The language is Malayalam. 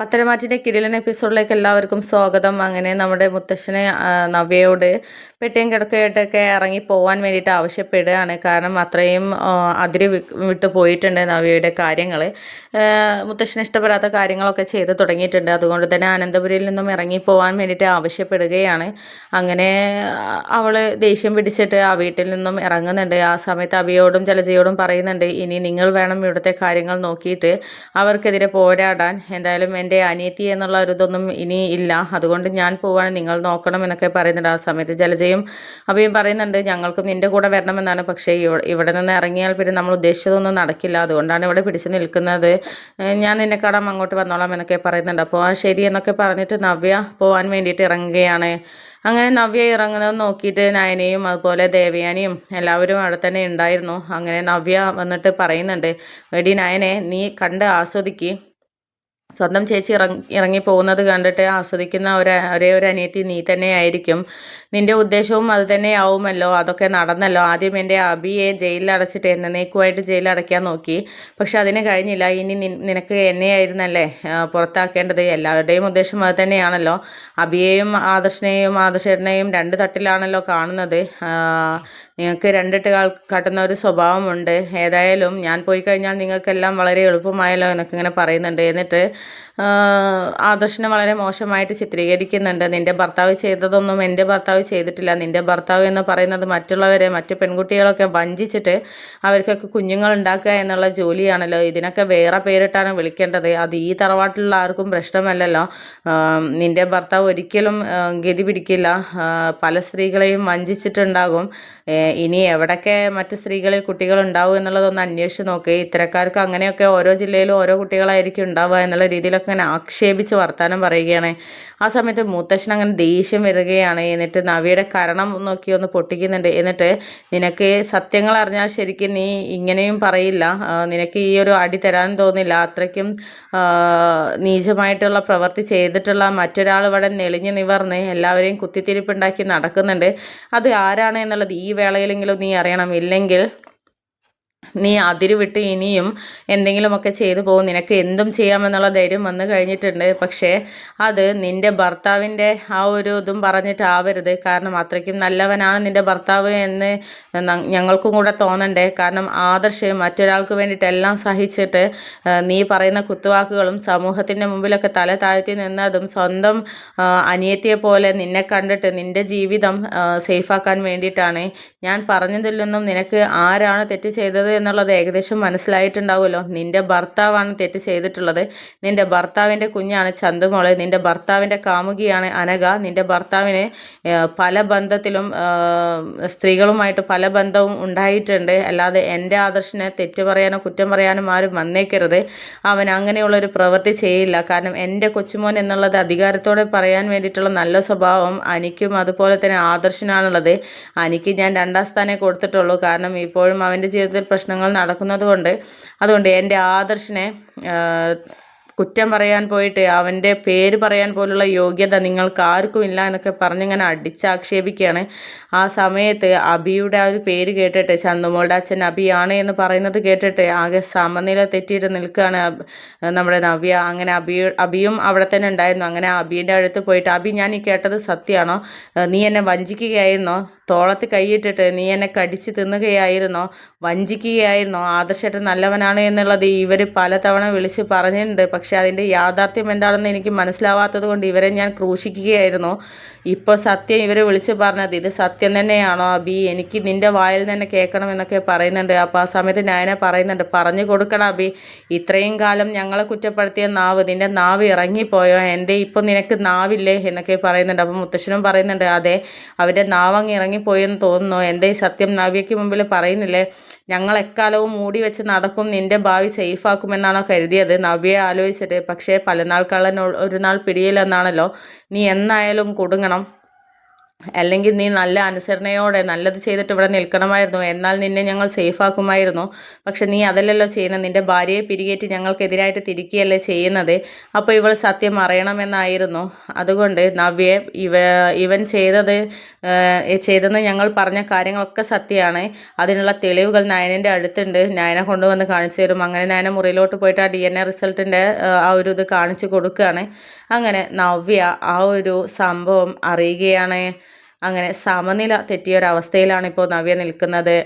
പത്തരമാറ്റിന്റെ കിരിലൻ എപ്പിസോഡിലേക്ക് എല്ലാവർക്കും സ്വാഗതം. അങ്ങനെ നമ്മുടെ മുത്തശ്ശനെ നവ്യയോട് പെട്ടിയും കിടക്കയായിട്ടൊക്കെ ഇറങ്ങി പോകാൻ വേണ്ടിയിട്ട് ആവശ്യപ്പെടുകയാണ്. കാരണം അത്രയും അതിര് വിട്ടു വിട്ട് പോയിട്ടുണ്ട് നവ്യയുടെ കാര്യങ്ങൾ മുത്തശ്ശന ഇഷ്ടപ്പെടാത്ത കാര്യങ്ങളൊക്കെ ചെയ്ത് തുടങ്ങിയിട്ടുണ്ട്. അതുകൊണ്ട് തന്നെ അനന്തപുരിയിൽ നിന്നും ഇറങ്ങി പോകാൻ വേണ്ടിയിട്ട് ആവശ്യപ്പെടുകയാണ്. അങ്ങനെ അവൾ ദേഷ്യം പിടിച്ചിട്ട് ആ വീട്ടിൽ നിന്നും ഇറങ്ങുന്നുണ്ട്. ആ സമയത്ത് അവിയോടും ജലജയോടും പറയുന്നുണ്ട് ഇനി നിങ്ങൾ വേണം ഇവിടുത്തെ കാര്യങ്ങൾ നോക്കിയിട്ട് അവർക്കെതിരെ പോരാടാൻ. എന്തായാലും എന്റെ അനിയത്തി എന്നുള്ള ഒരു ഇതൊന്നും ഇനി ഇല്ല. അതുകൊണ്ട് ഞാൻ പോവാണ്. നിങ്ങൾ നോക്കണം എന്നൊക്കെ പറയുന്നുണ്ട് ആ സമയത്ത് ജലജയും അബിയും പറയുന്നുണ്ട് ഞങ്ങൾക്കും നിന്റെ കൂടെ വരണമെന്നാണ്. പക്ഷേ ഇവ- ഇവിടെ നിന്ന് ഇറങ്ങിയാൽ പിന്നെ നമ്മൾ ഉദ്ദേശിച്ചതൊന്നും നടക്കില്ല. അതുകൊണ്ടാണ് ഇവിടെ പിടിച്ചു നിൽക്കുന്നത്. ഞാൻ നിന്നെ കാണാൻ അങ്ങോട്ട് വന്നോളാം എന്നൊക്കെ പറയുന്നുണ്ട്. അപ്പോൾ ആ ശരി എന്നൊക്കെ പറഞ്ഞിട്ട് നവ്യ പോകാൻ വേണ്ടിയിട്ട് ഇറങ്ങുകയാണ്. അങ്ങനെ നവ്യ ഇറങ്ങുന്നത് നോക്കിയിട്ട് നയനയും അതുപോലെ ദേവയാനിയും എല്ലാവരും അവിടെ തന്നെ ഉണ്ടായിരുന്നു. അങ്ങനെ നവ്യ വന്നിട്ട് പറയുന്നുണ്ട് എടി നയനെ നീ കണ്ട് ആസ്വദിക്ക്. സ്വന്തം ചേച്ചി ഇറങ്ങി ഇറങ്ങി പോകുന്നത് കണ്ടിട്ട് ആസ്വദിക്കുന്ന ഒരു ഒരേ ഒരു അനിയത്തി നീ തന്നെയായിരിക്കും. നിന്റെ ഉദ്ദേശവും അത് തന്നെയാവുമല്ലോ. അതൊക്കെ നടന്നല്ലോ. ആദ്യം എന്റെ അബിയെ ജയിലിൽ അടച്ചിട്ട് എന്നേക്കുമായിട്ട് ജയിലിൽ അടയ്ക്കാൻ നോക്കി. പക്ഷെ അതിന് കഴിഞ്ഞില്ല. ഇനി നിനക്ക് എന്നെയായിരുന്നല്ലേ പുറത്താക്കേണ്ടത്? എല്ലാവരുടെയും ഉദ്ദേശം അത് തന്നെയാണല്ലോ. അബിയെയും ആദർശനെയും ആദർശേട്ടനെയും രണ്ട് തട്ടിലാണല്ലോ കാണുന്നത്. നിങ്ങൾക്ക് രണ്ടിട്ട് കാട്ടുന്ന ഒരു സ്വഭാവമുണ്ട്. ഏതായാലും ഞാൻ പോയി കഴിഞ്ഞാൽ നിങ്ങൾക്കെല്ലാം വളരെ എളുപ്പമായല്ലോ എന്നൊക്കെ ഇങ്ങനെ പറയുന്നുണ്ട്. എന്നിട്ട് ആദർശനെ വളരെ മോശമായിട്ട് ചിത്രീകരിക്കുന്നുണ്ട്. നിന്റെ ഭർത്താവ് ചെയ്തതൊന്നും എന്റെ ഭർത്താവ് ചെയ്തിട്ടില്ല. നിന്റെ ഭർത്താവ് എന്ന് പറയുന്നത് മറ്റുള്ളവരെ മറ്റ് പെൺകുട്ടികളൊക്കെ വഞ്ചിച്ചിട്ട് അവർക്കൊക്കെ കുഞ്ഞുങ്ങൾ ഉണ്ടാക്കുക എന്നുള്ള ജോലിയാണല്ലോ. ഇതിനൊക്കെ വേറെ പേരിട്ടാണ് വിളിക്കേണ്ടത്. അത് ഈ തറവാട്ടിലുള്ള ആർക്കും പ്രശ്നമല്ലല്ലോ. നിന്റെ ഭർത്താവ് ഒരിക്കലും ഗതി പിടിക്കില്ല. പല സ്ത്രീകളെയും വഞ്ചിച്ചിട്ടുണ്ടാകും. ഇനി എവിടൊക്കെ മറ്റ് സ്ത്രീകളിൽ കുട്ടികൾ ഉണ്ടാവും എന്നുള്ളതൊന്ന് അന്വേഷിച്ച് നോക്ക്. ഇത്തരക്കാർക്ക് അങ്ങനെയൊക്കെ ഓരോ ജില്ലയിലും ഓരോ കുട്ടികളായിരിക്കും ഉണ്ടാവുക എന്നുള്ള രീതിയിലൊക്കെ അങ്ങനെ ആക്ഷേപിച്ച് വർത്താനം പറയുകയാണ്. ആ സമയത്ത് മുത്തശ്ശൻ അങ്ങനെ ദേഷ്യം വരികയാണ്. എന്നിട്ട് നവിയുടെ കരണം നോക്കി ഒന്ന് പൊട്ടിക്കുന്നുണ്ട്. എന്നിട്ട് നിനക്ക് സത്യങ്ങൾ അറിഞ്ഞാൽ ശരിക്കും നീ ഇങ്ങനെയും പറയില്ല. നിനക്ക് ഈ ഒരു അടി തരാൻ തോന്നില്ല. അത്രയ്ക്കും നീചമായിട്ടുള്ള പ്രവൃത്തി ചെയ്തിട്ടുള്ള മറ്റൊരാൾ ഇവിടെ നെളിഞ്ഞു നിവർന്ന് എല്ലാവരെയും കുത്തിത്തിരിപ്പുണ്ടാക്കി നടക്കുന്നുണ്ട്. അത് ആരാണ് എന്നുള്ളത് ഈ വേളയിലെങ്കിലും നീ അറിയണം. ഇല്ലെങ്കിൽ നീ അതിര് വിട്ട് ഇനിയും എന്തെങ്കിലുമൊക്കെ ചെയ്തു പോകും. നിനക്ക് എന്തും ചെയ്യാമെന്നുള്ള ധൈര്യം വന്നു കഴിഞ്ഞിട്ടുണ്ട്. പക്ഷേ അത് നിന്റെ ഭർത്താവിന്റെ ആ ഒരു ഇതും പറഞ്ഞിട്ടാവരുത് കാരണം അത്രയ്ക്കും നല്ലവനാണ് നിന്റെ ഭർത്താവ് എന്ന് ഞങ്ങൾക്കും കൂടെ തോന്നണ്ടേ. കാരണം ആദർശ് മറ്റൊരാൾക്ക് വേണ്ടിയിട്ട് എല്ലാം സഹിച്ചിട്ട് നീ പറയുന്ന കുത്തുവാക്കുകളും സമൂഹത്തിന്റെ മുമ്പിലൊക്കെ തല താഴ്ത്തി നിന്നതും സ്വന്തം അനിയത്തിയെ പോലെ നിന്നെ കണ്ടിട്ട് നിന്റെ ജീവിതം സേഫാക്കാൻ വേണ്ടിയിട്ടാണ്. ഞാൻ പറഞ്ഞതിലൊന്നും നിനക്ക് ആരാണ് തെറ്റ് ചെയ്തത് എന്നുള്ളത് ഏകദേശം മനസ്സിലായിട്ടുണ്ടാവുമല്ലോ. നിന്റെ ഭർത്താവാണ് തെറ്റ് ചെയ്തിട്ടുള്ളത്. നിന്റെ ഭർത്താവിന്റെ കുഞ്ഞാണ് ചന്തുമോൾ. നിന്റെ ഭർത്താവിന്റെ കാമുകിയാണ് അനഘ. നിന്റെ ഭർത്താവിന് പല ബന്ധത്തിലും സ്ത്രീകളുമായിട്ട് പല ബന്ധവും ഉണ്ടായിട്ടുണ്ട്. അല്ലാതെ എന്റെ ആദർശനെ തെറ്റ് പറയാനോ കുറ്റം പറയാനും ആരും വന്നേക്കരുത്. അവൻ അങ്ങനെയുള്ളൊരു പ്രവൃത്തി ചെയ്യില്ല. കാരണം എന്റെ കൊച്ചുമോൻ എന്നുള്ളത് അധികാരത്തോടെ പറയാൻ വേണ്ടിയിട്ടുള്ള നല്ല സ്വഭാവം അനിക്കും അതുപോലെ തന്നെ ആദർശനാണുള്ളത്. അനിക്ക് ഞാൻ രണ്ടാം സ്ഥാനേ കൊടുത്തിട്ടുള്ളൂ. കാരണം ഇപ്പോഴും അവന്റെ ജീവിതത്തിൽ പ്രശ്നങ്ങൾ നടക്കുന്നത് കൊണ്ട് അതുകൊണ്ട് എന്റെ ആദർശിനെ കുറ്റം പറയാൻ പോയിട്ട് അവന്റെ പേര് പറയാൻ പോലുള്ള യോഗ്യത നിങ്ങൾക്ക് ആർക്കും ഇല്ല എന്നൊക്കെ പറഞ്ഞിങ്ങനെ അടിച്ചാക്ഷേപിക്കുകയാണ്. ആ സമയത്ത് അബിയുടെ ആ ഒരു പേര് കേട്ടിട്ട് ചന്തുമോളുടെ അച്ഛൻ അബിയാണ് എന്ന് പറയുന്നത് കേട്ടിട്ട് ആകെ സമനില തെറ്റിയിട്ട് നിൽക്കുകയാണ് നമ്മുടെ നവ്യ. അങ്ങനെ അബി അബിയും അവിടെ തന്നെ ഉണ്ടായിരുന്നു. അങ്ങനെ അബിയുടെ അടുത്ത് പോയിട്ട് അബി ഞാൻ ഈ കേട്ടത് സത്യമാണോ? നീ എന്നെ വഞ്ചിക്കുകയായിരുന്നോ? തോളത്ത് കൈയിട്ടിട്ട് നീ എന്നെ കടിച്ച് തിന്നുകയായിരുന്നോ? വഞ്ചിക്കുകയായിരുന്നോ? ആദർശേട്ടൻ നല്ലവനാണ് എന്നുള്ളത് ഇവർ പലതവണ വിളിച്ച് പറഞ്ഞിട്ടുണ്ട്. പക്ഷേ അതിന്റെ യാഥാർത്ഥ്യം എന്താണെന്ന് എനിക്ക് മനസ്സിലാവാത്തത് കൊണ്ട് ഇവരെ ഞാൻ ക്രൂശിക്കുകയായിരുന്നു. ഇപ്പോൾ സത്യം ഇവർ വിളിച്ച് പറഞ്ഞത് ഇത് സത്യം തന്നെയാണോ? അബി എനിക്ക് നിന്റെ വായിൽ തന്നെ കേൾക്കണം എന്നൊക്കെ പറയുന്നുണ്ട്. അപ്പോൾ ആ സമയത്ത് ഞാനെ പറയുന്നുണ്ട് പറഞ്ഞു കൊടുക്കണം അബി. ഇത്രയും കാലം ഞങ്ങളെ കുറ്റപ്പെടുത്തിയ നാവ് നിന്റെ നാവ് ഇറങ്ങിപ്പോയോ? എന്റെ ഇപ്പോൾ നിനക്ക് നാവില്ലേ? എന്നൊക്കെ പറയുന്നുണ്ട്. അപ്പോൾ മുത്തശ്ശനും പറയുന്നുണ്ട് അതെ അവന്റെ നാവങ്ങ് അങ്ങ് ഇറങ്ങിപ്പോയെന്ന് തോന്നുന്നു. എന്റെ ഈ സത്യം? നവ്യയ്ക്ക് മുമ്പിൽ പറയുന്നില്ലേ ഞങ്ങൾ എക്കാലവും മൂടി വെച്ച് നടക്കും നിന്റെ ഭാവി സേഫാക്കുമെന്നാണോ കരുതിയത്? നവ്യയെ ആലോചിച്ചിട്ട് പക്ഷേ പല നാൾ കള്ളൻ ഒരു നാൾ പിടിയിലെന്നാണല്ലോ നീ എന്നായാലും കുടുങ്ങണം. അല്ലെങ്കിൽ നീ നല്ല അനുസരണയോടെ നല്ലത് ചെയ്തിട്ട് ഇവിടെ നിൽക്കണമായിരുന്നു. എന്നാൽ നിന്നെ ഞങ്ങൾ സേഫ് ആക്കുമായിരുന്നു പക്ഷെ നീ അതല്ലല്ലോ ചെയ്യുന്നത് നിന്റെ ഭാര്യയെ പിരികേറ്റി ഞങ്ങൾക്കെതിരായിട്ട് തിരിക്കുകയല്ലേ ചെയ്യുന്നത്. അപ്പോൾ ഇവൾ സത്യം അറിയണമെന്നായിരുന്നു. അതുകൊണ്ട് നവ്യെ ഇവ ഇവൻ ചെയ്തത് ചെയ്തെന്ന് ഞങ്ങൾ പറഞ്ഞ കാര്യങ്ങളൊക്കെ സത്യമാണ്. അതിനുള്ള തെളിവുകൾ നയനന്റെ അടുത്തുണ്ട്. നയനെ കൊണ്ടുവന്ന് കാണിച്ചു തരും. അങ്ങനെ നയന മുറിയിലോട്ട് പോയിട്ട് ആ ഡി എൻ എ റിസൾട്ടിന്റെ ആ ഒരു ഇത് കാണിച്ചു കൊടുക്കുകയാണ്. അങ്ങനെ നവ്യ ആ ഒരു സംഭവം അറിയുകയാണ്. അങ്ങനെ സമനില തെറ്റിയ ഒരവസ്ഥയിലാണ് ഇപ്പോൾ നവ്യ നിൽക്കുന്നത്.